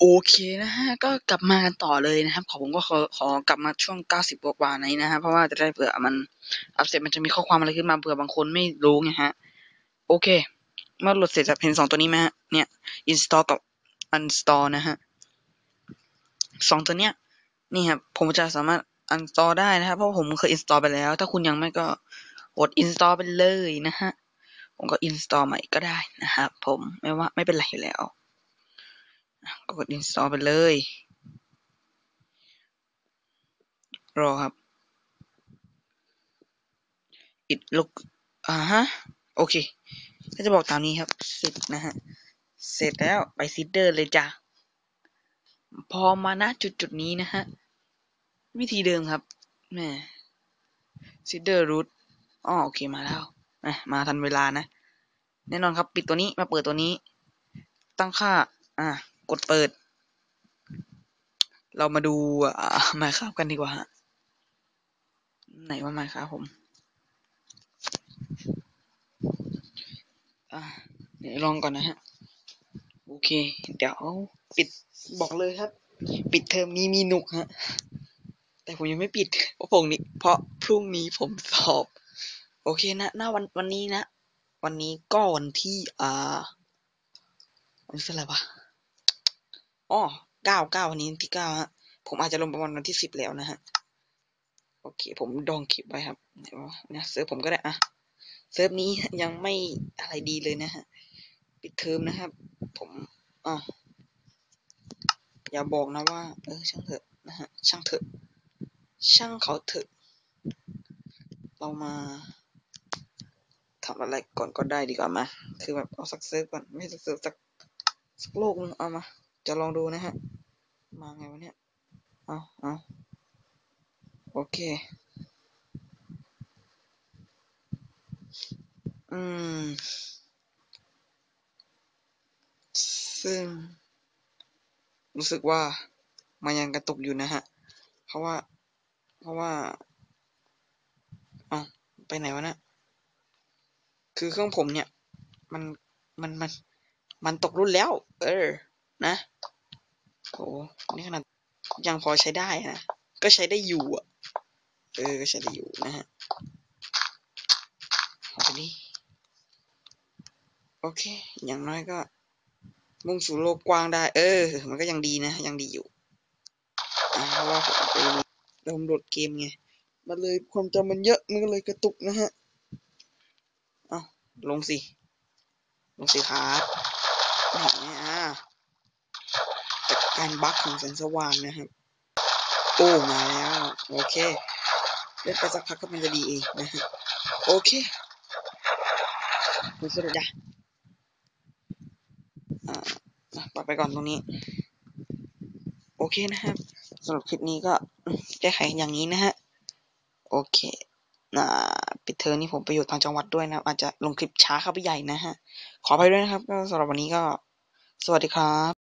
โอเคนะฮะ ก็กลับมากันต่อเลยนะครับ ขอผมก็ขอขอกลับมาช่วง 90กว่าๆนี้นะฮะ เพราะว่าจะได้เผื่อมันอัปเสร็จมันจะมีข้อความอะไรขึ้นมาเผื่อบางคนไม่รู้ไงฮะ โอเค เมื่อโหลดเสร็จจะเห็นสองตัวนี้ไหมฮะ เนี่ย install กับ uninstall นะฮะสองตัวเนี้ย นี่ครับ ผมจะสามารถ uninstall ได้นะครับ เพราะผมเคย install ไปแล้ว ถ้าคุณยังไม่ก็กด install ไปเลยนะฮะ ผมก็ install ใหม่ก็ได้นะครับ ผม ไม่ว่าไม่เป็นไรอยู่แล้ว ก็กด install ไปเลย รอครับ it look อ่าฮะ โอเค ก็จะบอกตามนี้ครับเสร็จนะฮะ เสร็จแล้วไปซิดเดอร์เลยจ้ะ พอมาณจุดจุดนี้นะฮะ วิธีเดิมครับแม่ซิดเดอร์รูทอ๋อโอเคมาแล้วนะมาทันเวลานะ แน่นอนครับ ปิดตัวนี้มาเปิดตัวนี้ ตั้งค่า อ่า กดเปิด เรามาดูอ่ามาครับกันดีกว่าฮะไหนว่ามาครับผมอ่าเดี๋ยวลองก่อนนะฮะ โอเค เดี๋ยวปิดบอกเลยครับ ปิดเทอมนี้มีหนุกฮะ แต่ผมยังไม่ปิด เพราะผมนี้ เพราะพรุ่งนี้ผมสอบ โอเคนะหน้าวันวันนี้นะ วันนี้ก็วันที่ อ่าวันนี้อะไรวะ อ๋อเก้าเก้าวันนี้ที่เก้าฮะ ผมอาจจะลงประมาณวันที่สิบแล้วนะฮะ โอเค ผมดองคลิปไว้ครับเนี่ยเซิร์ฟผมก็ได้อะเซิร์ฟนี้ยังไม่อะไรดีเลยนะฮะ ปิดเทอมนะครับ ผมอ๋ออย่าบอกนะว่า เออ ช่างเถอะนะฮะ ช่างเถอะ ช่างเขาเถอะ เรามาทำอะไรก่อนก็ได้ดีกว่ามา คือแบบเอาสักเซิร์ฟก่อน ไม่สักเซิร์ฟสักสักโลกนึงเอามา จะลองดูนะฮะ มาไงวะเนี่ย เอาเอาโอเค อืม ซึ่ง รู้สึกว่ามันยังกระตุกอยู่นะฮะ เพราะว่า เพราะว่าเอาไปไหนวะนะคือเครื่องผมเนี่ย มัน มัน มัน มันตกรุ่นแล้ว เออ นะโหนี่ขนาดยังพอใช้ได้นะ ก็ใช้ได้อยู่อะ เออ ก็ใช้ได้อยู่นะฮะเอาไปดิโอเค อย่างน้อยก็ มุ่งสู่โลกกว้างได้ เออ มันก็ยังดีนะ ยังดีอยู่อ่าเพราะว่าผมไปเริ่มโหลดเกมไง มันเลยความจำมันเยอะ มันก็เลยกระตุกนะฮะ เอาลงสิ ลงสิครับนี่อ่า การบั๊กของแสงสว่างนะครับโอ้มาแล้ว โอเคเล่นไปสักพักก็มันจะดีเองนะฮะโอเคคุณสรุปจ้ะอ่าปล่อไปก่อนตรงนี้ โอเคนะครับสำหรับคลิปนี้ก็แก้ไขอย่างนี้นะฮะ โอเคนะปิดเทอมนี้ผมไปอยู่ต่างจังหวัดด้วยนะอาจจะลงคลิปช้าเข้าไปใหญ่นะฮะ ขอไปด้วยนะครับ ก็สำหรับวันนี้ก็ สวัสดีครับ